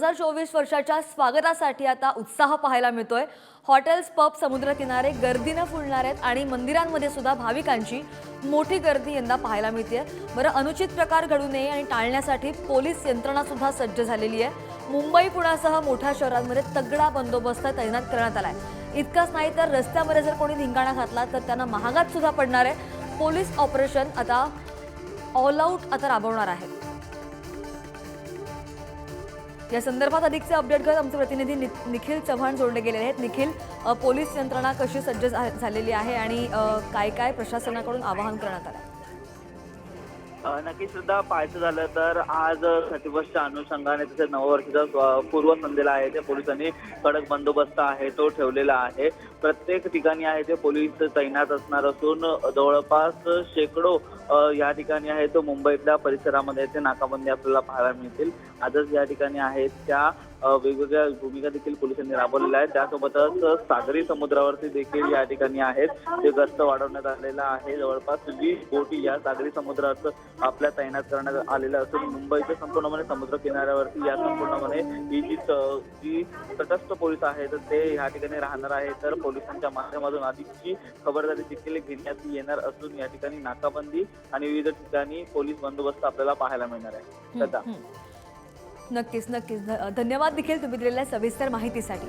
हजार चोवीस वर्षाच्या स्वागतासाठी आता उत्साह पाहायला मिळतोय. हॉटेल्स पब समुद्रकिनारे गर्दीनं फुलणार आहेत आणि मंदिरांमध्ये सुद्धा भाविकांची मोठी गर्दी यंदा पाहायला मिळते बरं अनुचित प्रकार घडू नये आणि टाळण्यासाठी पोलीस यंत्रणा सुद्धा सज्ज झालेली आहे. मुंबई पुण्यासह मोठ्या शहरांमध्ये तगडा बंदोबस्त तैनात करण्यात आलाय. इतकंच नाही तर रस्त्यामध्ये जर कोणी धिंगाणा घातला तर त्यांना महागात सुद्धा पडणार आहे. पोलीस ऑपरेशन आता ऑल आऊट आता राबवणार आहेत. या संदर्भात अधिकचे अपडेट घेत आमचे प्रतिनिधी नि- निखिल चव्हाण जोडले गेलेले आहेत. निखिल पोलीस यंत्रणा कशी सज्ज झा- झालेली आहे आणि काय काय प्रशासनाकडून आवाहन करण्यात आलं नक्कीच सुद्धा पाहायचं झालं तर आज थर्टी फर्स्टच्या अनुषंगाने तसेच नववर्षाचा पूर्वसंध्येला आहे. ते पोलिसांनी कडक बंदोबस्त आहे तो ठेवलेला आहे. प्रत्येक ठिकाणी आहे ते पोलीस तैनात असणार असून जवळपास शेकडो या ठिकाणी आहे तो मुंबईतल्या परिसरामध्ये ते नाकाबंदी आपल्याला पाहायला मिळतील. आजच या ठिकाणी आहेत त्या वेगवेगळ्या भूमिका देखील पोलिसांनी राबवलेल्या आहेत. त्यासोबतच सागरी समुद्रावरती देखील या ठिकाणी आहेत. ते गस्त वाढवण्यात आलेला आहे. जवळपास वीस बोटी या सागरी समुद्रात आपल्या तैनात करण्यात आलेल्या असून मुंबईच्या संपूर्णपणे समुद्र किनाऱ्यावरती या संपूर्णपणे ही जी जी तटस्थ पोलीस आहेत ते या ठिकाणी राहणार आहे तर पोलिसांच्या माध्यमातून अधिकची खबरदारी देखील घेण्यात येणार असून या ठिकाणी नाकाबंदी आणि विविध ठिकाणी पोलीस बंदोबस्त आपल्याला पाहायला मिळणार आहे. नक्कीच नक्कीच. धन्यवाद देखील तुम्ही दिलेल्या सविस्तर माहितीसाठी.